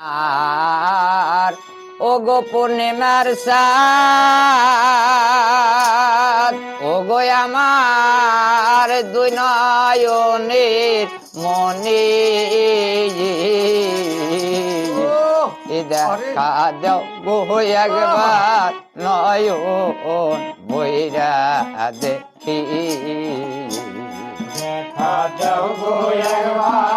আর, ও গো পূর্ণিমার ও গো আমার দুই নয়নের মনে দেখা দাও গো একবার নয়ন বইরা দেখি। দেখা যাও গো একবার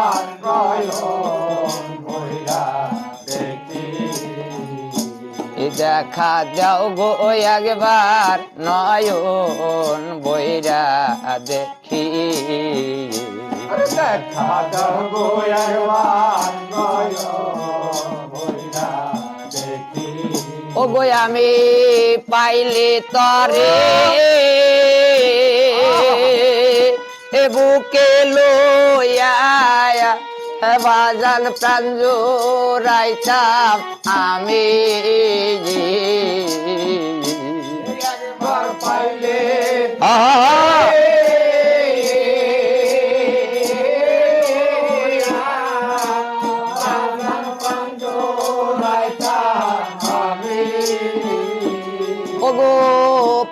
দেখা যাও গো একবার। নয়ন বইরা দেখি। দেখা যাও গো একবার। ও গো আমি পাইলে তরে এ বুকে লোয়া বাজান প্রাণ জোড়াইতাম আমি পাইলে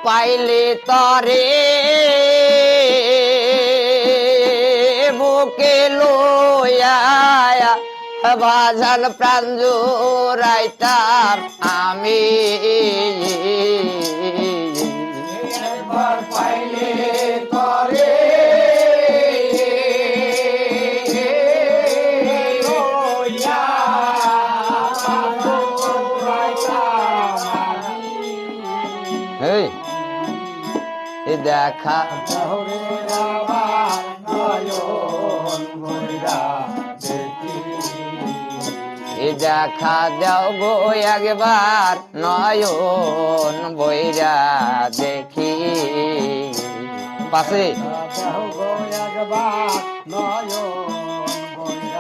পাইলে তরে বাজান প্রাণ জোড়াইতাম আমি। পাইলে করে এই দেখা। দেখা দাও গো একবার, নয়ন বইরা দেখি। পাশে।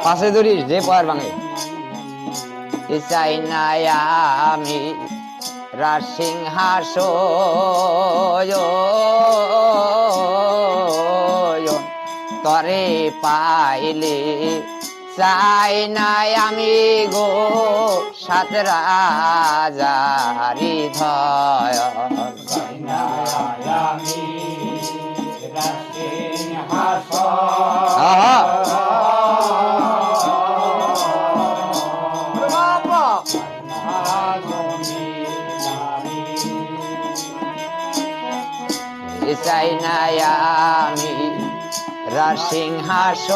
পাশে ধরিস যে পার ভাঙে। চাই না আমি রাজসিংহাস তরে পাইলে চাই নাই আমি গো সাত রাজারি ধয় আমি রাজসিংহাস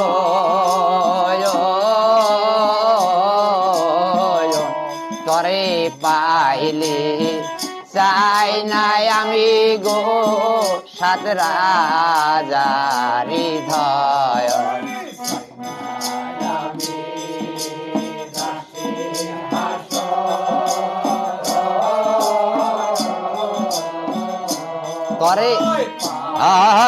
তরে পাইলে চাই না আমি গো সাত রাজারি ধয় তরে আহা।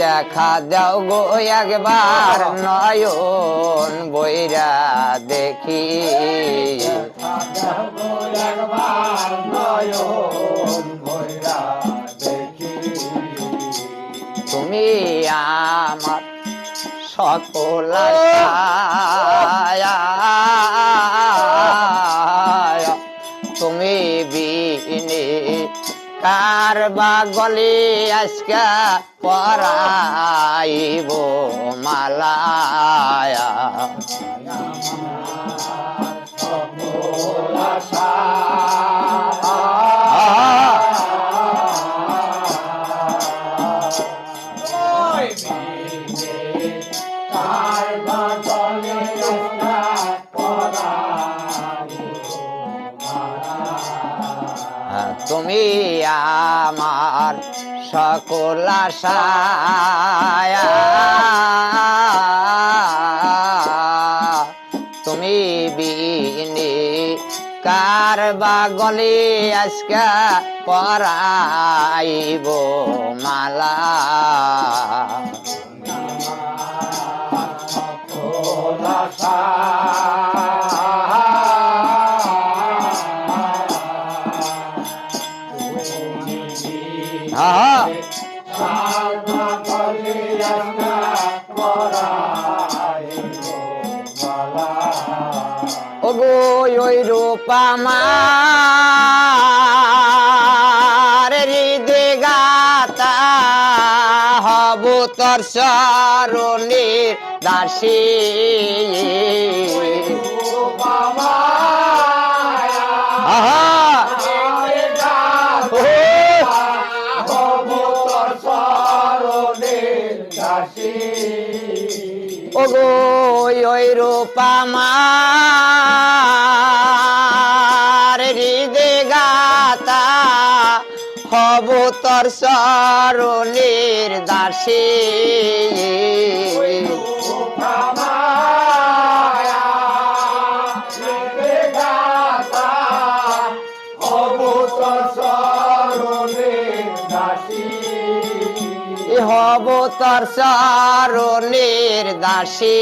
দেখা দাও গো একবার নয়ন বইরা দেখি। তুমি আমার সকল তুমি কার বা গলি আজকা পরাইব মালায়া? তুমি আমার সকল আশায়া। তুমি বিনি কার বা গলি আজকা পরাইব মালা? হ্যাঁ ওগো ওই হব তোর সরণীর দাসী আহা! ওগো ওই রূপামার হৃদে গাতা হব তোর সরণীর দাসী। হব তার চারণের দাসী।